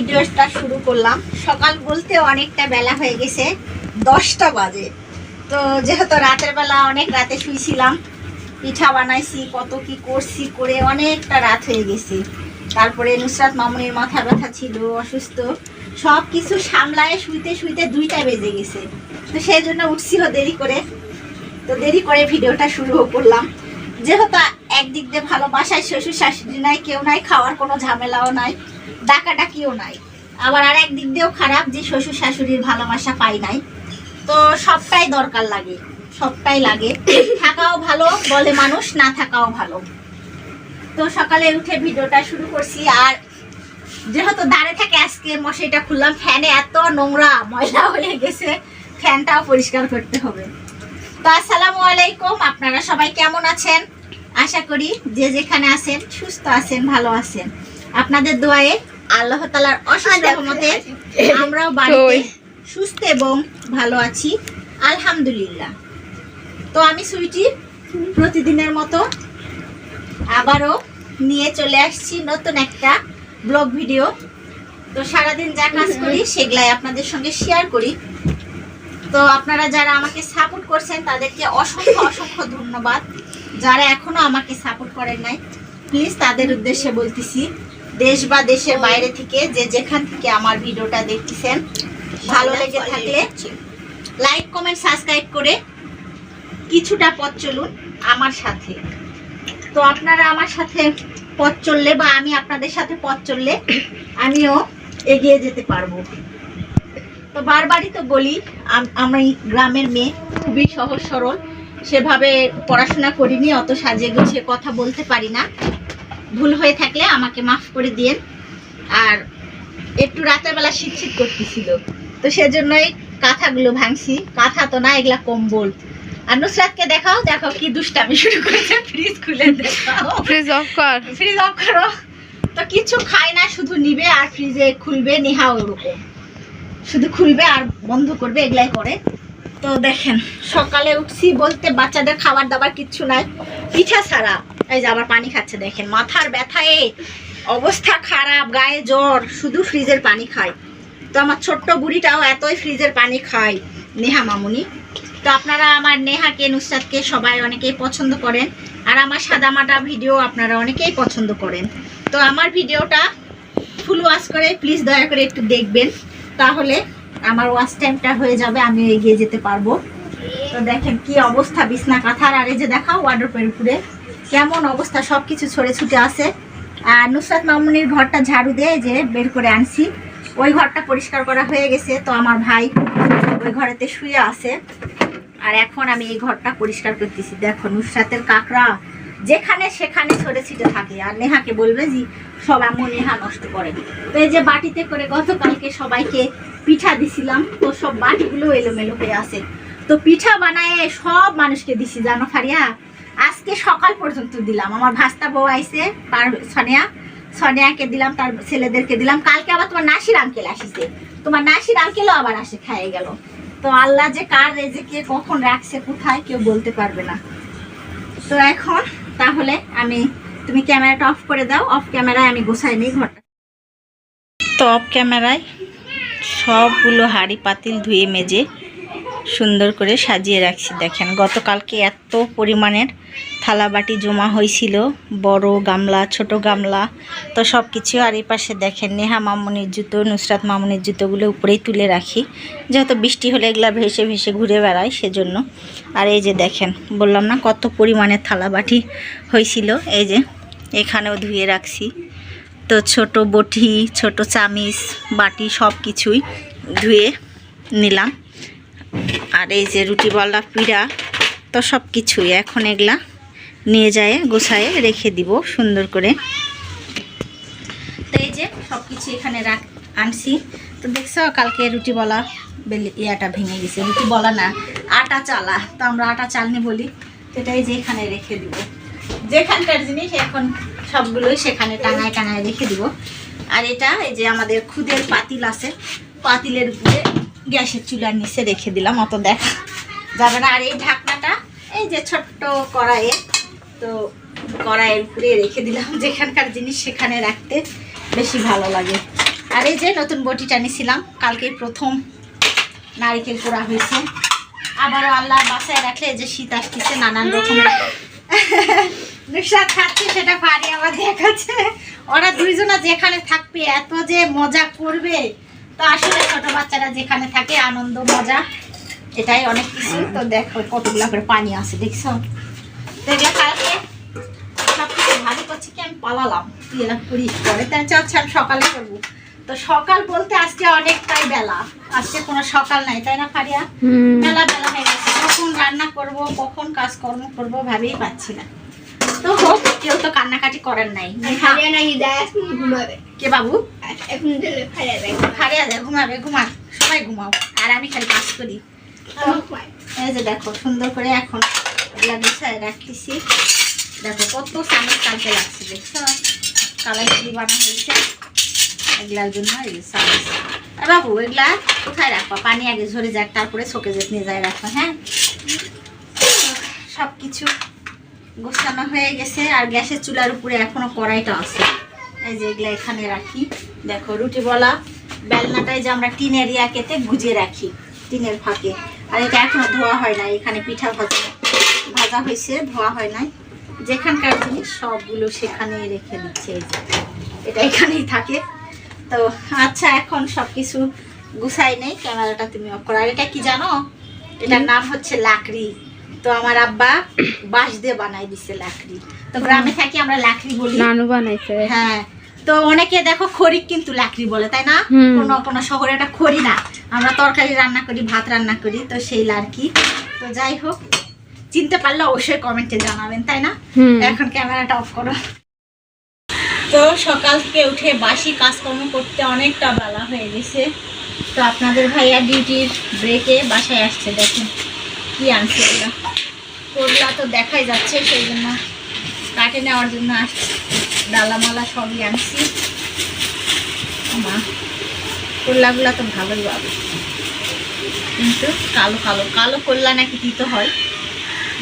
ভিডিওটা শুরু করলাম। সকাল বলতে অনেকটা বেলা হয়ে গেছে, দশটা বাজে। তো যেহেতু রাতের বেলা অনেক রাতে শুয়েছিলাম পিঠা বানাইছি, কত কি করছি করে অনেকটা রাত হয়ে গেছে। তারপরে নুসরাত মামুনির মাথা ব্যথা ছিল, অসুস্থ। সব কিছু সামলায় শুইতে শুইতে দুইটা বেজে গেছে। তো সেই জন্য উঠছিল দেরি করে। তো দেরি করে ভিডিওটা শুরু করলাম। যেহেতু একদিক দিয়ে ভালো বাসায় শ্বশুর শাশুড়ি নাই, কেউ নাই, খাওয়ার কোনো ঝামেলাও নাই, ডাকাডাকিও নাই। আবার আর একদিক দিয়েও খারাপ যে শ্বশুর শাশুড়ির ভালোবাসা পাই নাই। তো সবটাই দরকার লাগে, সবটাই লাগে। থাকাও ভালো, বলে মানুষ, না থাকাও ভালো। তো সকালে উঠে ভিডিওটা শুরু করছি, আর যেহেতু দাঁড়ে থাকে আজকে মশাইটা খুললাম, ফ্যানে এত নোংরা ময়লা হয়ে গেছে, ফ্যানটাও পরিষ্কার করতে হবে। তো আসসালামু আলাইকুম আপনারা সবাই কেমন আছেন? আশা করি যে যেখানে আছেন সুস্থ আছেন ভালো আছেন। আপনাদের দোয়ায়ে আল্লাহ তালার অশেষ আমরাও বাড়িতে সুস্থ এবং ভালো আছি আলহামদুলিল্লাহ। তো আমি সুইটি প্রতিদিনের মতো আবারও নিয়ে চলে আসছি নতুন একটা ব্লগ ভিডিও। তো সারাদিন যা কাজ করি সেগুলাই আপনাদের সঙ্গে শেয়ার করি। তো আপনারা যারা আমাকে সাপোর্ট করছেন তাদেরকে অসংখ্য অসংখ্য ধন্যবাদ। যারা এখনও আমাকে সাপোর্ট করেন নাই প্লিজ তাদের উদ্দেশ্যে বলতেছি দেশ বা দেশের বাইরে থেকে যে যেখান থেকে আমার ভিডিওটা দেখতেছেন ভালো লেগে থাকলে লাইক কমেন্ট সাবস্ক্রাইব করে কিছুটা পথ চলুন আমার সাথে। তো আপনারা আমার সাথে পথ চললে বা আমি আপনাদের সাথে পথ চললে আমিও এগিয়ে যেতে পারব। তো বারবারই তো বলি আম- গ্রামের মেয়ে খুবই সহজ সরল সেভাবে পড়াশোনা করিনি অত সাজিয়ে গুছিয়ে কথা বলতে পারি না। ভুল হয়ে থাকলে আমাকে মাফ করে দিয়েন। আর একটু রাতের বেলা শীত শীত করতেছিল। তো সেজন্যই কাঁথাগুলো ভাঙছি। কাঁথা তো না এগুলা কম্বল। আর নুসরাতকে দেখাও দেখো কি দুষ্টামি শুরু করেছে। ফ্রিজ খুলে দেখাও। ফ্রিজ অফ কর। ফ্রিজ অফ করো। তো কিছু খায় না শুধু নিবে আর ফ্রিজে খুলবে নেহা ওরকম। শুধু খুলবে আর বন্ধ করবে, এগুলাই করে। তো দেখেন, সকালে উঠছি বলতে বাচ্চাদের খাবার দাবার কিচ্ছু নাই। পিঠা ছাড়া। এই যে আবার পানি খাচ্ছে, দেখেন, মাথার ব্যথা ব্যথায় অবস্থা খারাপ, গায়ে জ্বর, শুধু ফ্রিজের পানি খায়। তো আমার ছোট্ট বুড়িটাও এতই ফ্রিজের পানি খায়, নেহা মামুনি। তো আপনারা আমার নেহাকে, নুসরাতকে সবাই অনেকেই পছন্দ করেন। আর আমার সাদামাটা ভিডিও আপনারা অনেকেই পছন্দ করেন। তো আমার ভিডিওটা ফুল ওয়াশ করে, প্লিজ দয়া করে একটু দেখবেন। তাহলে আমার ওয়াশ টাইমটা হয়ে যাবে, আমি এগিয়ে যেতে পারব। তো দেখেন কি অবস্থা, বিছনা কাঁথার আর এই যে দেখাও ওয়ার্ড্রোপের উপরে। কেমন অবস্থা সব কিছু ছড়ে ছুটে আছে। আর নুসরাত মামুনির ঘরটা ঝাড়ু দিয়ে যে বের করে আনছি। ওই ঘরটা পরিষ্কার করা হয়ে গেছে, তো আমার ভাই ওই ঘরেতে শুয়ে আছে। আর এখন আমি এই ঘরটা পরিষ্কার করতেছি। দেখো নুসরাতের কাকড়া যেখানে সেখানে ছড়ে ছিটে থাকে। আর নেহাকে বলবে যে, সব এমন নেহা নষ্ট করে। তো এই যে বাটিতে করে গতকালকে সবাইকে পিঠা দিছিলাম, তো সব বাটিগুলো এলোমেলো হয়ে আছে। তো পিঠা বানায় সব মানুষকে দিছি, জানো ফারিয়া? আজকে সকাল পর্যন্ত দিলাম। আমার ভাস্তা বউ আইছে, তার সনিয়া। সনিয়াকে দিলাম, তার ছেলেদেরকে দিলাম। কালকে আবার তোমার নাসির আঙ্কেল আসিছে। তোমার নাসির আঙ্কেলও আবার আসে, খাইয়ে গেল। তো আল্লাহ যে কার রেজেকে কখন রাখছে, কোথায়, কেউ বলতে পারবে না। তো এখন তাহলে আমি, তুমি ক্যামেরাটা অফ করে দাও, অফ ক্যামেরায় আমি গোছাই নিই ঘরটা। তো অফ ক্যামেরায় সবগুলো হাড়ি পাতিল ধুয়ে মেজে সুন্দর করে সাজিয়ে রাখছি, দেখেন। গতকালকে এত পরিমাণের থালা বাটি জমা হয়েছিল, বড় গামলা, ছোট গামলা। তো সব কিছু আর এই পাশে দেখেন, নেহা মামুনির জুতো, নুসরাত মামুনির জুতোগুলো উপরেই তুলে রাখি। যেহেতু বৃষ্টি হলে এগুলা ভেসে ভেসে ঘুরে বেড়ায় সেজন্য। আর এই যে দেখেন, বললাম না কত পরিমাণের থালা বাটি হয়েছিল, এই যে এখানেও ধুয়ে রাখছি। তো ছোট বটি, ছোট চামিচ, বাটি সব কিছুই ধুয়ে নিলাম। আর এই যে রুটিওয়ালা পিড়া, তো সব কিছুই এখন এগুলা নিয়ে যায়, গোছায় রেখে দিব সুন্দর করে। তো এই যে সব কিছু এখানে রাখ, আনছি। তো দেখছ, কালকে রুটি বলা ইয়াটা ভেঙে গেছে। রুটি বলা না, আটা চালা। তো আমরা আটা চালনি বলি সেটাই যে এখানে রেখে দিব। যেখানকার জিনিস, এখন সবগুলোই সেখানে টাঙায় টাঙায় রেখে দিব। আর এটা এই যে আমাদের খুদের পাতিল আছে, পাতিলের উপরে গ্যাসের চুলার নিচে রেখে দিলাম, অত দেখা। যাবে না, আর এই ঢাকনাটা, এই যে ছোট্ট কড়াইয়ে, তো কড়াইয়ের উপরে রেখে দিলাম, যেখানকার জিনিস সেখানে রাখতে বেশি ভালো লাগে। আর এই যে নতুন বটিটা নিয়েছিলাম কালকে প্রথম নারিকেল পোড়া হয়েছে। আবারও আল্লাহ বাসায় রাখলে যে শীত আসতেছে, নানান রকমের নুসরাত খাচ্ছে, সেটা পারি আবার দেখাচ্ছে। ওরা দুইজনা যেখানে থাকবে, এত যে মজা করবে তো আসলে ছোট বাচ্চারা যেখানে থাকে আনন্দ মজা এটাই অনেক কিছু। তো দেখো কতগুলা করে পানি আছে দেখছ? তো এগুলো কালকে সব কিছু ভালো করছি কি আমি পালালাম তুই এলাম করিস পরে তাই চাচ্ছি আমি সকালে করব। তো সকাল বলতে আজকে অনেকটাই বেলা। আজকে কোনো সকাল নাই তাই না ফারিয়া? বেলা বেলা হয়ে গেছে। কখন রান্না করব কখন কাজকর্ম করব ভাবেই পাচ্ছি না। তো হোক কেউ তো কান্নাকাটি করার নাই। কে বাবু? এখন যায়। ঘুমাবে ঘুমা সবাই ঘুমাও। আর আমি খালি কাজ করি। এই যে দেখো সুন্দর করে এখন এগুলা গুছায় রাখতেছি। দেখো কত চামচ কালকে লাগছে দেখছ? কালাই বানা হয়েছে। এগুলার জন্য এই যে চামচ আর বাবু এগুলা কোথায় রাখবা পানি আগে ঝরে যাক তারপরে শোকে যেত নিয়ে যায় রাখবা হ্যাঁ? সব কিছু গোছানো হয়ে গেছে আর গ্যাসের চুলার উপরে এখনও কড়াইটা আছে। এই যে এগুলো এখানে রাখি। দেখো রুটি বলা বেলনাটাই যে আমরা টিনের ইয়া ইয়াকেতে গুজে রাখি টিনের ফাঁকে। আর এটা এখনও ধোয়া হয় না এখানে পিঠা ভাজা ভাজা হয়েছে ধোয়া হয় নাই। যেখানকার জিনিস সবগুলো সেখানে রেখে দিচ্ছে এটা এখানেই থাকে। তো আচ্ছা এখন সব কিছু গুছাই নেই ক্যামেরাটা তুমি অফ করো। আর এটা কি জানো? এটার নাম হচ্ছে লাকড়ি। তো আমার আব্বা বাঁশ দিয়ে বানাই দিছে লাকড়ি। তো গ্রামে থাকি আমরা লাকড়ি বলি। নানু বানাইছে। হ্যাঁ তো অনেকে দেখো খড়ি কিন্তু লাকড়ি বলে তাই না। কোনো কোনো শহরে এটা খড়ি না। আমরা তরকারি রান্না করি ভাত রান্না করি তো সেই লার্কি। তো যাই হোক চিনতে পারলে অবশ্যই কমেন্টে জানাবেন তাই না? এখন ক্যামেরাটা অফ করো। তো সকাল থেকে উঠে বাসি কাজকর্ম করতে অনেকটা বেলা হয়ে গেছে। তো আপনাদের ভাইয়া ডিউটির ব্রেকে বাসায় আসছে দেখুন। কি আনছে ওরা করলা তো দেখাই যাচ্ছে, সেই জন্য কাটে নেওয়ার জন্য আসছে। ডালামালা সবই আনছি। মা করলাগুলা তো ভালোই পাবে। কিন্তু কালো কালো কালো করলা নাকি দিতে হয়।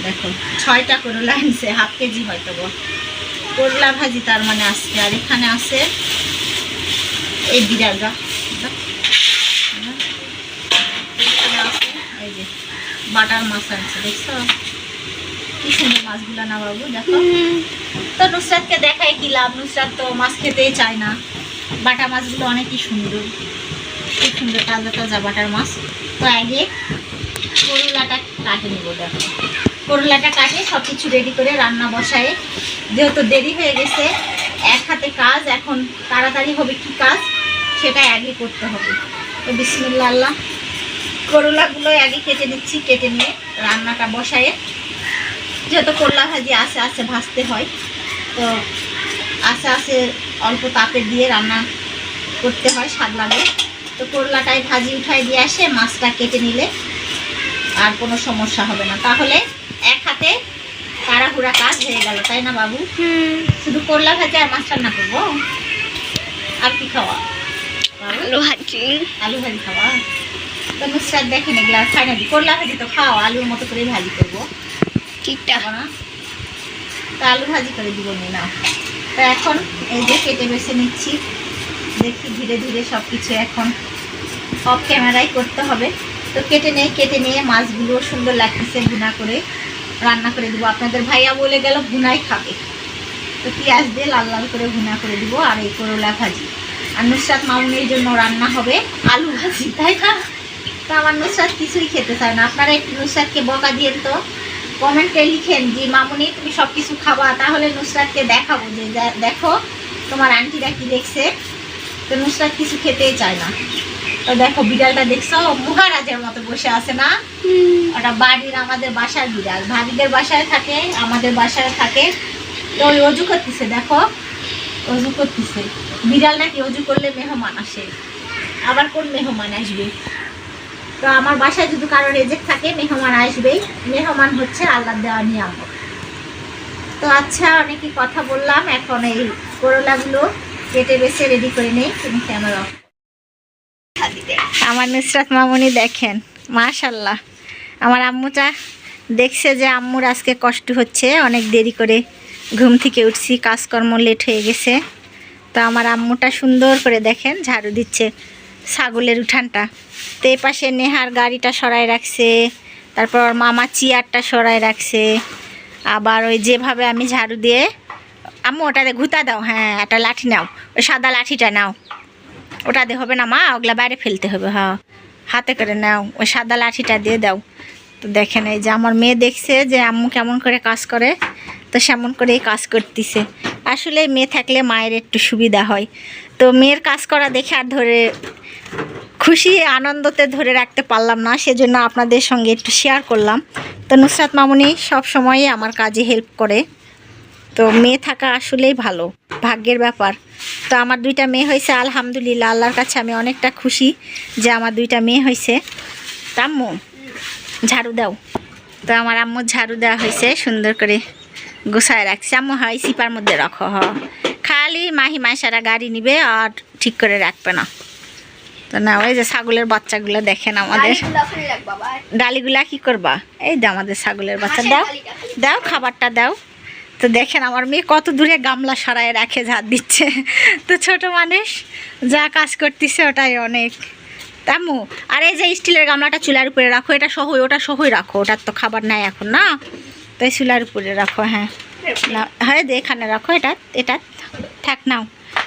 দেখো, ছয়টা করলা আনছে, হাফ কেজি হয়তো বল। করলা ভাজি তার মানে আজকে। আর এখানে আছে এই বিড়ালটা এখানে আছে এই যে বাটার মাছ আনছে দেখছ? কি সুন্দর মাছগুলো না বাবু দেখো। তো নুসরাতকে দেখাই কি লাভ? নুসরাত তো মাছ খেতেই চায় না। বাটা মাছগুলো অনেকই সুন্দর। খুব সুন্দর তাজা তাজা বাটার মাছ। তো আগে করলাটা কাটে নেব দেখো। করলাটা কাটে সব কিছু রেডি করে রান্না বসায়। যেহেতু দেরি হয়ে গেছে এক হাতে কাজ এখন তাড়াতাড়ি হবে কি কাজ সেটা আগে করতে হবে। তো বিসমিল্লা আল্লাহ। করলাগুলো আগে কেটে নিচ্ছি কেটে নিয়ে রান্নাটা বসায়ে। যেহেতু করলা ভাজি আস্তে আস্তে ভাজতে হয় তো আস্তে আস্তে অল্প তাপে দিয়ে রান্না করতে হয় স্বাদ লাগে। তো করলাটাই ভাজি উঠাই দিয়ে আসে মাছটা কেটে নিলে আর কোনো সমস্যা হবে না। তাহলে এক হাতে তাড়াহুড়া কাজ হয়ে গেল তাই না বাবু? শুধু করলা ভাজি আর মাছ রান্না করব? আর কি খাওয়া? আলু ভাজি। আলু ভাজি খাওয়া? তো নুসরাত দেখেন এগুলা ফাইনালি করলা ভাজি তো খাও আলুর মতো করে ভাজি করব। ঠিকঠাক না? তো আলু ভাজি করে দিব নি না তো এখন এই যে কেটে বেছে নিচ্ছি। দেখি ধীরে ধীরে সব কিছু এখন অফ ক্যামেরায় করতে হবে। তো কেটে নেই কেটে নিয়ে মাছগুলো সুন্দর লাগতেছে ভুনা করে রান্না করে দিব। আপনাদের ভাইয়া বলে গেল ভুনাই খাবে। তো পেঁয়াজ দিয়ে লাল লাল করে ভুনা করে দিব আর এই করলা ভাজি। আর নুসরাত মামুনির জন্য রান্না হবে আলু ভাজি তাই না? তো আমার নুসরাত কিছুই খেতে চায় না। আপনারা একটু নুসরাতকে বকা দিয়ে তো। কমেন্টে লিখেন যে মামুনি তুমি সব কিছু খাবা তাহলে নুসরাতকে দেখাবো যে দেখো তোমার আন্টিরা কি দেখছে? তো নুসরাত কিছু খেতেই চায় না। তো দেখো বিড়ালটা দেখছ? মহারাজের মতো বসে আছে না? ওটা বাড়ির আমাদের বাসার বিড়াল। ভাবিদের বাসায় থাকে আমাদের বাসায় থাকে। তো ওই অজু করতেছে দেখো। অজু করতেছে। বিড়াল নাকি অজু করলে মেহমান আসে। আবার কোন মেহমান আসবে? তো আমার বাসায় যদি কারও রেজেক থাকে, মেহমান আসবেই। মেহমান হচ্ছে আল্লাহ দেওয়া নিয়ামত। তো আচ্ছা অনেকই কথা বললাম, এখন এই করলাগুলো কেটে বেছে রেডি করে নেই, তুমি ক্যামেরা আমার নুসরাত মামুনি দেখেন মাশাল্লাহ আমার আম্মুটা দেখছে যে আম্মুর আজকে কষ্ট হচ্ছে, অনেক দেরি করে ঘুম থেকে উঠছি, কাজকর্ম লেট হয়ে গেছে। তো আমার আম্মুটা সুন্দর করে দেখেন, ঝাড়ু দিচ্ছে। ছাগলের উঠানটা। তো এই পাশে নেহার গাড়িটা সরাই রাখছে, তারপর ওর মামা চেয়ারটা সরাই রাখছে। আবার ওই যেভাবে আমি ঝাড়ু দিয়ে, আম্মু ওটাতে ঘুতা দাও হ্যাঁ একটা লাঠি নাও, ওই সাদা লাঠিটা নাও। ওটা দিয়ে হবে না মা, ওগুলা বাইরে ফেলতে হবে হ্যাঁ। হাতে করে নাও, ওই সাদা লাঠিটা দিয়ে দাও। তো দেখেন এই যে আমার মেয়ে দেখছে যে আম্মু কেমন করে কাজ করে, তো সেমন করেই কাজ করতেছে। আসলে মেয়ে থাকলে মায়ের একটু সুবিধা হয়। তো মেয়ের কাজ করা দেখে আর ধরে খুশি, আনন্দতে ধরে রাখতে পারলাম না, সেজন্য আপনাদের সঙ্গে একটু শেয়ার করলাম। তো নুসরাত মামুনি সব সময়ই আমার কাজে হেল্প করে। তো মেয়ে থাকা আসলেই ভালো, ভাগ্যের ব্যাপার। তো আমার দুইটা মেয়ে হয়েছে, আলহামদুলিল্লাহ, আল্লাহর কাছে আমি অনেকটা খুশি যে আমার দুইটা মেয়ে হয়েছে। তা আম্মু, ঝাড়ু দাও। তো আমার আম্মু ঝাড়ু দেওয়া হয়েছে, সুন্দর করে গোছায় রাখছে। আম্মু, হয় সিপার মধ্যে রাখো, হ। খালি মাহি মাইসারা গাড়ি নিবে আর ঠিক করে রাখবে না। তো না ওই যে ছাগলের বাচ্চাগুলো দেখেন আমাদের। ডালিগুলা কি করবা? এই যে আমাদের ছাগলের বাচ্চা দাও। দাও খাবারটা দাও। তো দেখেন আমার মেয়ে কত দূরে গামলা সরায় রাখে ঝাড় দিচ্ছে। তো ছোট মানুষ যা কাজ করতেছে ওটাই অনেক। তামু আর এই যে স্টিলের গামলাটা চুলার উপরে রাখো এটা সহই ওটা সহই রাখো ওটার তো খাবার নাই এখন না? তাই চুলার উপরে রাখো হ্যাঁ। না হ্যাঁ এখানে রাখো এটা এটা। থাক নাও।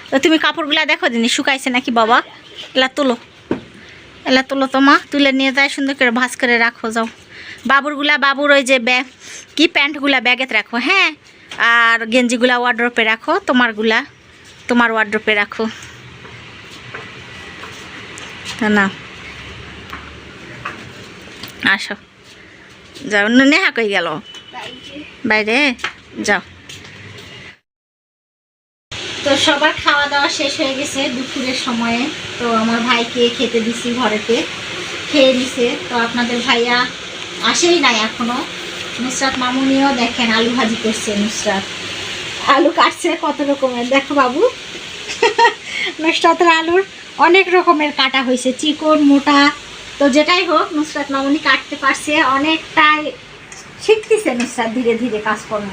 তো তুমি কাপড়গুলা দেখো জিনিস শুকাইছে নাকি বাবা? এলা তোলো। এলা তোলো তো মা, তুলে নিয়ে যায় সুন্দর করে ভাজ করে রাখো, যাও। বাবুরগুলা, বাবুর ওই যে ব্যাগ কি প্যান্টগুলা ব্যাগেতে রাখো হ্যাঁ? আর গেঞ্জিগুলা ওয়ার্ড্রপে রাখো, তোমারগুলা, তোমার ওয়ার্ড্রপে রাখো। না আসো। যাও নেহা কই গেল? বাইরে। যাও। তো সবার খাওয়া দাওয়া শেষ হয়ে গেছে দুপুরের সময়ে। তো আমার ভাইকে খেতে দিছি ঘরেতে, খেয়ে নিছে। তো আপনাদের ভাইয়া আসেই নাই এখনও। নুসরাত মামুনিও দেখেন আলু ভাজি করছে নুসরাত। আলু কাটছে কত রকমের, দেখো বাবু। নুসরাতের আলুর অনেক রকমের কাটা হয়েছে, চিকন, মোটা। তো যেটাই হোক, নুসরাত মামুনি কাটতে পারছে, অনেকটাই শিখতেছে নুসরাত ধীরে ধীরে কাজকর্ম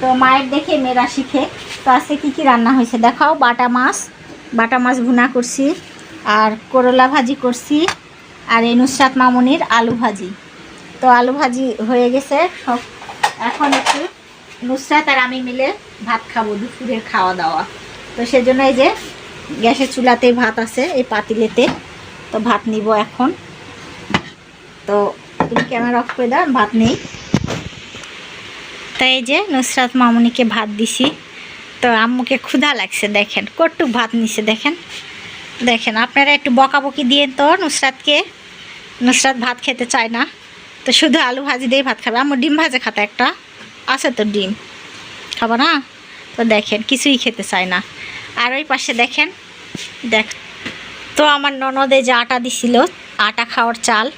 তো মায়ের দেখে মেয়েরা শিখে। তো আজকে কী কী রান্না হয়েছে দেখাও। বাটা মাছ বাটা মাছ ভুনা করছি, আর করলা ভাজি করছি, আর এই নুসরাত মামুনির আলু ভাজি। তো আলু ভাজি হয়ে গেছে, সব এখন একটু নুসরাত আর আমি মিলে ভাত খাব দুপুরের খাওয়া দাওয়া। তো সেজন্য এই যে গ্যাসের চুলাতে ভাত আছে, এই পাতিলেতে। তো ভাত নিব এখন। তো তুমি ক্যামেরা অফ করে দাও ভাত নেই। তাই এই যে নুসরাত মামুনিকে ভাত দিছি। তো আম্মুকে ক্ষুধা লাগছে, দেখেন। কটুক ভাত নিছে, দেখেন। দেখেন, আপনারা একটু বকাবকি দিয়ে তো নুসরাতকে। নুসরাত ভাত খেতে চায় না। তো শুধু আলু ভাজি দিয়ে ভাত খাবে। আম্মু ডিম ভাজা খাতে একটা। আছে তো ডিম। খাব না? তো দেখেন, কিছুই খেতে চায় না। আর ওই পাশে দেখেন, দেখ, তো আমার ননদে যে আটা দিছিল, আটা খাওয়ার চাল।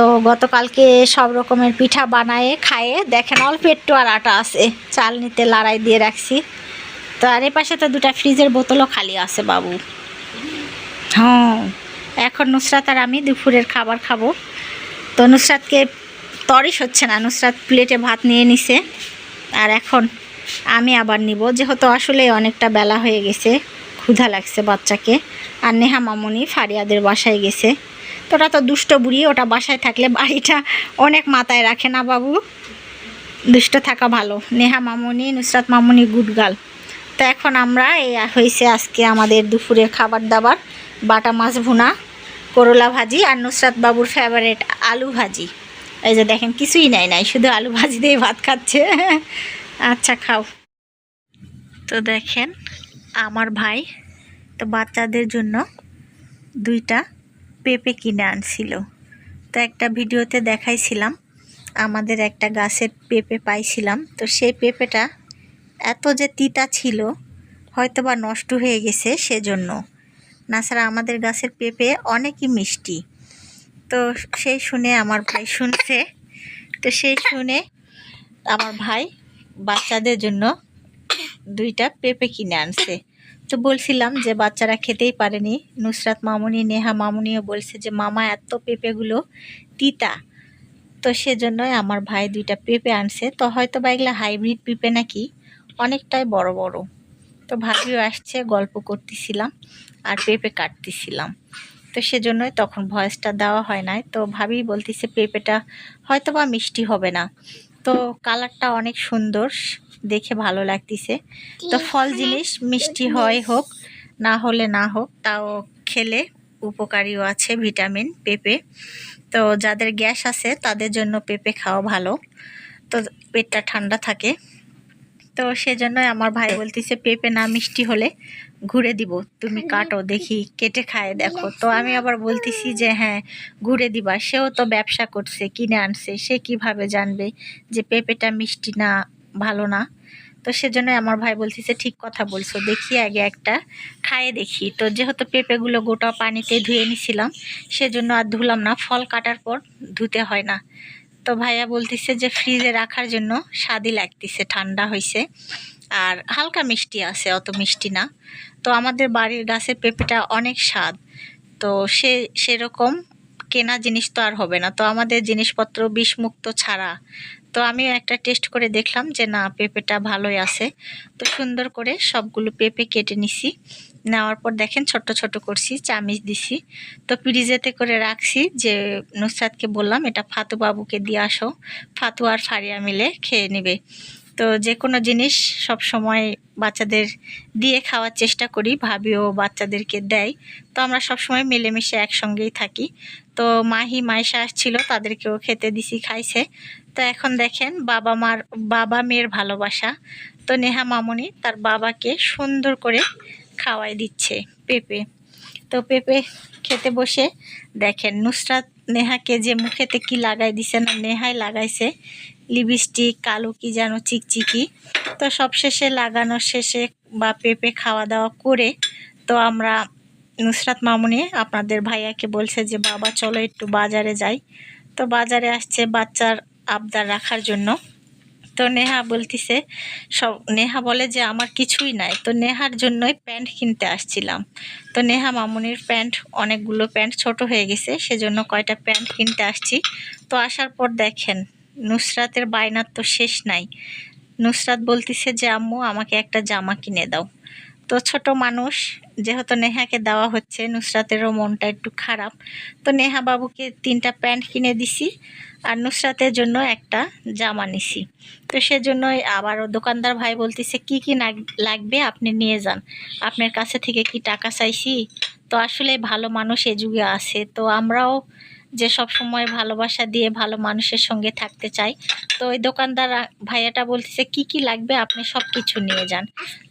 তো গতকালকে সব রকমের পিঠা বানায়ে, খায়ে। দেখেন অল্প একটু আর আটা আছে। চাল নিতে লড়াই দিয়ে রাখছি। তো আর এ পাশে তো দুটা ফ্রিজের বোতলও খালি আছে বাবু। হ্যাঁ এখন নুসরাত আর আমি দুপুরের খাবার খাব। তো নুসরাতকে তরিস হচ্ছে না। নুসরাত প্লেটে ভাত নিয়ে নিছে। আর এখন আমি আবার নিব। যেহেতু আসলে অনেকটা বেলা হয়ে গেছে। ক্ষুধা লাগছে বাচ্চাকে। আর নেহা মামুনি ফারিয়াদের বাসায় গেছে। তো ওটা তো দুষ্ট বুড়ি, ওটা বাসায় থাকলে বাড়িটা অনেক মাথায় রাখে না বাবু? দুষ্ট থাকা ভালো। নেহা মামুনি, নুসরাত মামুনি গুডগাল তো এখন আমরা এই হয়েছে আজকে আমাদের দুপুরের খাবার দাবার বাটা মাছ ভুনা, করলা ভাজি আর নুসরাত বাবুর ফেভারেট আলু ভাজি। এই যে দেখেন, কিছুই নাই নাই, শুধু আলু ভাজি দিয়ে ভাত খাচ্ছে। আচ্ছা খাও। তো দেখেন আমার ভাই তো বাচ্চাদের জন্য দুইটা পেঁপে কিনে আনছিল। তো একটা ভিডিওতে দেখাইছিলাম, আমাদের একটা গাছের পেঁপে পাইছিলাম। তো সেই পেঁপেটা এত যে তিতা ছিল হয়তো বা নষ্ট হয়ে গেছে সেজন্য। নাছাড়া আমাদের গাছের পেঁপে অনেকই মিষ্টি। তো সেই শুনে আমার ভাই শুনছে, তো সেই শুনে আমার ভাই বাচ্চাদের জন্য দুইটা পেঁপে কিনে আনছে। তো বলছিলাম যে বাচ্চারা খেতেই পারেনি। নুসরাত মামুনি, নেহা মামুনিও বলছে যে, মামা, এত পেঁপেগুলো তিতা। তো সেজন্যই আমার ভাই দুইটা পেঁপে আনছে। তো হয়তো বা এগুলো হাইব্রিড পেঁপে নাকি, অনেকটাই বড় বড়। তো ভাবিও আসছে, গল্প করতেছিলাম আর পেঁপে কাটতেছিলাম। তো সেজন্যই তখন ভয়েসটা দেওয়া হয় নাই। তো ভাবি বলতেছে, পেঁপেটা হয়তো বা মিষ্টি হবে না। তো কালারটা অনেক সুন্দর। দেখে ভালো লাগতেছে। তো ফল জিনিস মিষ্টি হয় হোক না হলে না হোক তাও খেলে উপকারীও আছে ভিটামিন পেঁপে। তো যাদের গ্যাস আছে তাদের জন্য পেঁপে খাওয়া ভালো। তো পেটটা ঠান্ডা থাকে। তো সেজন্যই আমার ভাই বলতেছে পেঁপে না মিষ্টি হলে ঘুরে দিব। তুমি কাটো দেখি কেটে খায় দেখো। তো আমি আবার বলতেছি যে হ্যাঁ ঘুরে দিবা। সেও তো ব্যবসা করছে কিনে আনছে সে কীভাবে জানবে যে পেঁপেটা মিষ্টি না ভালো না। তো সেজন্য আমার ভাই বলতেছে ঠিক কথা বলছো। দেখি আগে একটা খায়ে দেখি। তো যেহেতু পেঁপেগুলো গোটা পানিতে ধুয়ে নিছিলাম, সেজন্য আর ধুলাম না। ফল কাটার পর ধুতে হয় না। তো ভাইয়া বলতেছে যে, ফ্রিজে রাখার জন্য স্বাদই লাগতেছে, ঠান্ডা হয়েছে আর হালকা মিষ্টি আছে, অত মিষ্টি না। তো আমাদের বাড়ির গাছের পেঁপেটা অনেক স্বাদ। তো সে, সেরকম কেনা জিনিস তো আর হবে না। তো আমাদের জিনিসপত্র বিষমুক্ত ছাড়া তো আমিও একটা টেস্ট করে দেখলাম যে না, পেঁপেটা ভালোই আছে। তো সুন্দর করে সবগুলো পেঁপে কেটে নিছি। নেওয়ার পর দেখেন ছোট ছোট করছি, চামিচ দিছি। তো ফ্রিজেতে করে রাখছি যে নুসরাতকে বললাম, এটা ফাতু বাবুকে দিয়ে আসো। ফাতু আর ফারিয়া মিলে খেয়ে নেবে। তো যে কোনো জিনিস সব সময় বাচ্চাদের দিয়ে খাওয়ার চেষ্টা করি, ভাবিও বাচ্চাদেরকে দেয়। তো আমরা সব সময় মিলেমিশে একসঙ্গেই থাকি। তো মাহি মাইশা আসছিল তাদেরকেও খেতে দিছি, খাইছে। তো এখন দেখেন বাবা মার, বাবা মেয়ের ভালোবাসা। তো নেহা মামনি তার বাবাকে সুন্দর করে খাওয়াই দিচ্ছে পেঁপে। তো পেঁপে খেতে বসে দেখেন নুসরাত নেহাকে যে মুখেতে কি লাগাই দিছে না, নেহাই লাগাইছে লিপস্টিক, কালো কি যেন চিকচিকি। তো সব শেষে লাগানোর শেষে বা পেঁপে খাওয়া দাওয়া করে তো আমরা নুসরাত মামুনি আপনাদের ভাইয়াকে বলছে যে, বাবা চলো একটু বাজারে যাই। তো বাজারে আসছে, বাচ্চার আবদার রাখার জন্য। তো নেহা বলতিছে, সব, নেহা বলে যে আমার কিছুই নাই। তো নেহার জন্যই প্যান্ট কিনতে আসছিলাম। তো নেহা মামুনির প্যান্ট, অনেকগুলো প্যান্ট ছোট হয়ে গেছে, সেজন্য কয়টা প্যান্ট কিনতে আসছি। তো আসার পর দেখেন, নুসরাতের বায়নার তো শেষ নাই। নুসরাত বলতিছে যে, আম্মু, আমাকে একটা জামা কিনে দাও। তো ছোট মানুষ যেহেতু নেহাকে দেওয়া হচ্ছে, নুসরাতেরও মনটা একটু খারাপ। তো নেহা বাবুকে তিনটা প্যান্ট কিনে দিছি আর নুসরাতের জন্য একটা জামা নিছি। তো সেজন্যই আবারও দোকানদার ভাই বলতেছে, কি কি লাগবে? আপনি নিয়ে যান। আপনার কাছে থেকে কি টাকা চাইছি? তো আসলে ভালো মানুষ এ যুগে আছে। তো আমরাও যে সব সময় ভালোবাসা দিয়ে ভালো মানুষের সঙ্গে থাকতে চাই। তো ওই দোকানদার ভাইয়াটা বলতেছে কি কি লাগবে? আপনি সব কিছু নিয়ে যান।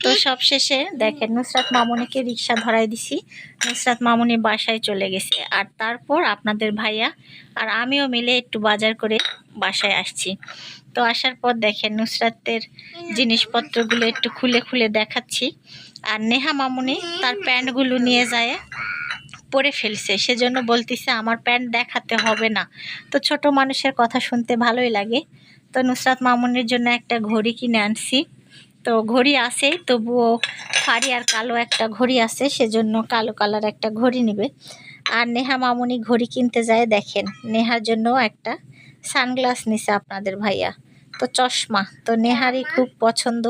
তো সব শেষে দেখেন নুসরাত মামুনিকে রিক্সা ধরাই দিছি। নুসরাত মামুনি বাসায় চলে গেছে। আর তারপর আপনাদের ভাইয়া আর আমিও মিলে একটু বাজার করে বাসায় আসছি। তো আসার পর দেখেন নুসরাতের জিনিসপত্রগুলো একটু খুলে খুলে দেখাচ্ছি। আর নেহা মামুনি তার প্যান্টগুলো নিয়ে যায়। পরে ফেলছে। সেজন্য বলতিছে, আমার প্যান্ট দেখাতে হবে না। তো ছোট মানুষের কথা শুনতে ভালোই লাগে। তো নুসরাত মামুনির জন্য একটা ঘড়ি কিনে আনছি। তো ঘড়ি আছে, তবুও ফাড়ি আর কালো একটা ঘড়ি আছে, সেজন্য কালো কালার একটা ঘড়ি নেবে। আর নেহা মামুনি ঘড়ি কিনতে যায়, দেখেন, নেহার জন্য একটা সানগ্লাস নিছে আপনাদের ভাইয়া। তো চশমা, তো নেহারই খুব পছন্দ।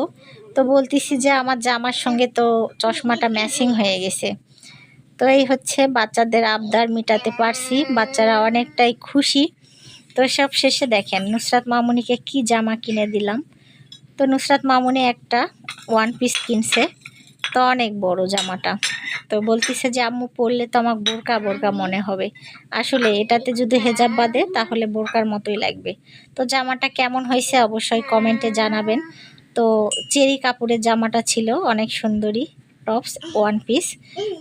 তো বলতেছি যে, আমার জামার সঙ্গে তো চশমাটা ম্যাচিং হয়ে গেছে। তো এই হচ্ছে বাচ্চাদের আবদার মিটাতে পারছি, বাচ্চারা অনেকটাই খুশি। তো সব শেষে দেখেন, নুসরাত মামুনিকে কি জামা কিনে দিলাম। তো নুসরাত মামুনি একটা ওয়ান পিস কিনছে, তো অনেক বড় জামাটা। তো বলতেছে যে, আম্মু, পরলে তো আমার বোরকা বোরকা মনে হবে। আসলে এটাতে যদি হেজাব বাঁধে, তাহলে বোরকার মতোই লাগবে। তো জামাটা কেমন হয়েছে অবশ্যই কমেন্টে জানাবেন। তো চেরি কাপড়ের জামাটা ছিল, অনেক সুন্দরী। টপস ওয়ান পিস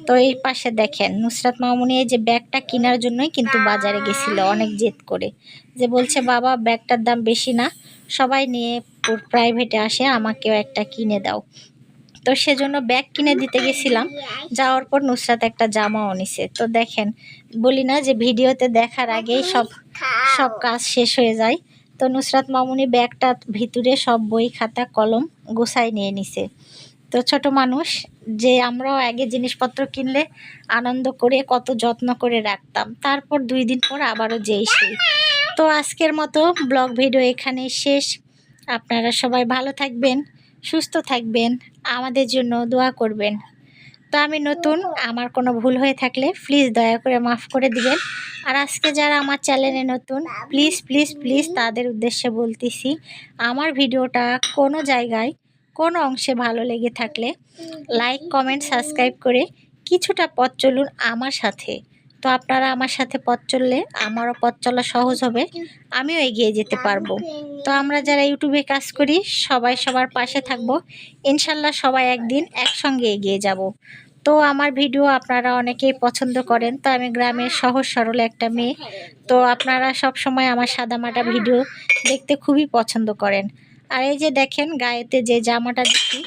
তো এই পাশে দেখেন, নুসরাত মামুনি এই যে ব্যাগটা কেনার জন্যই কিন্তু বাজারে গেছিল অনেক জেদ করে। যে বলছে, বাবা, ব্যাগটার দাম বেশি না, সবাই নিয়ে প্রাইভেটে আসে, আমাকেও একটা কিনে দাও। তো সেজন্য ব্যাগ কিনে দিতে গেছিলাম। যাওয়ার পর নুসরাত একটা জামাও নিছে। তো দেখেন, বলি না যে ভিডিওতে দেখার আগেই সব সব কাজ শেষ হয়ে যায়। তো নুসরাত মামুনি ব্যাগটার ভিতরে সব বই খাতা, কলম গোছাই নিয়ে নিছে। তো ছোট মানুষ যে আমরাও আগে জিনিসপত্র কিনলে আনন্দ করে কত যত্ন করে রাখতাম। তারপর দুই দিন পর আবারও যেই সেই। তো আজকের মতো ব্লগ ভিডিও এখানে শেষ। আপনারা সবাই ভালো থাকবেন, সুস্থ থাকবেন, আমাদের জন্য দোয়া করবেন। তো আমি নতুন, আমার কোনো ভুল হয়ে থাকলে প্লিজ দয়া করে মাফ করে দিবেন। আর আজকে যারা আমার চ্যানেলে নতুন প্লিজ প্লিজ প্লিজ তাদের উদ্দেশ্যে বলতেছি, আমার ভিডিওটা কোনো জায়গায় কোনো অংশে ভালো লেগে থাকলে লাইক কমেন্ট সাবস্ক্রাইব করে কিছুটা পথ চলুন আমার সাথে। তো আপনারা আমার সাথে পথ চললে আমারও পথ চলা সহজ হবে, আমিও এগিয়ে যেতে পারব। তো আমরা যারা ইউটিউবে কাজ করি, সবাই সবার পাশে থাকব। ইনশাল্লাহ সবাই একদিন একসঙ্গে এগিয়ে যাব। তো আমার ভিডিও আপনারা অনেকেই পছন্দ করেন। তো আমি গ্রামের সহজ সরল একটা মেয়ে। তো আপনারা সব সময় আমার সাদামাটা ভিডিও দেখতে খুবই পছন্দ করেন। আর এই যে দেখেন গায়েতে যে জামাটা দিচ্ছি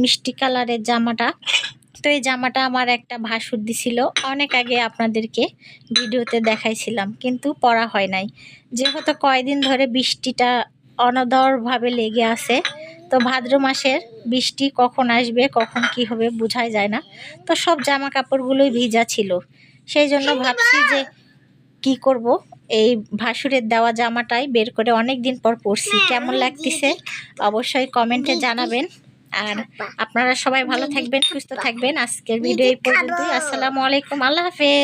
মিষ্টি কালারের জামাটা, তো এই জামাটা আমার একটা ভাসুর দিছিল। অনেক আগে আপনাদেরকে ভিডিওতে দেখাইছিলাম, কিন্তু পরা হয় নাই। যেহেতু কয়দিন ধরে বৃষ্টিটা অনদরভাবে লেগে আছে, তো ভাদ্র মাসের বৃষ্টি কখন আসবে, কখন কি হবে বোঝাই যায় না। তো সব জামা কাপড়গুলোই ভিজা ছিল। সেই জন্য ভাবছি যে কি করব? এই ভাসুরের দেওয়া জামাটাই বের করে অনেক দিন পর পরছি। কেমন লাগতেছে? অবশ্যই কমেন্টে জানাবেন। আর আপনারা সবাই ভালো থাকবেন সুস্থ থাকবেন। আজকের ভিডিও এই পর্যন্তই। আসসালামু আলাইকুম। আল্লাহ হাফেজ।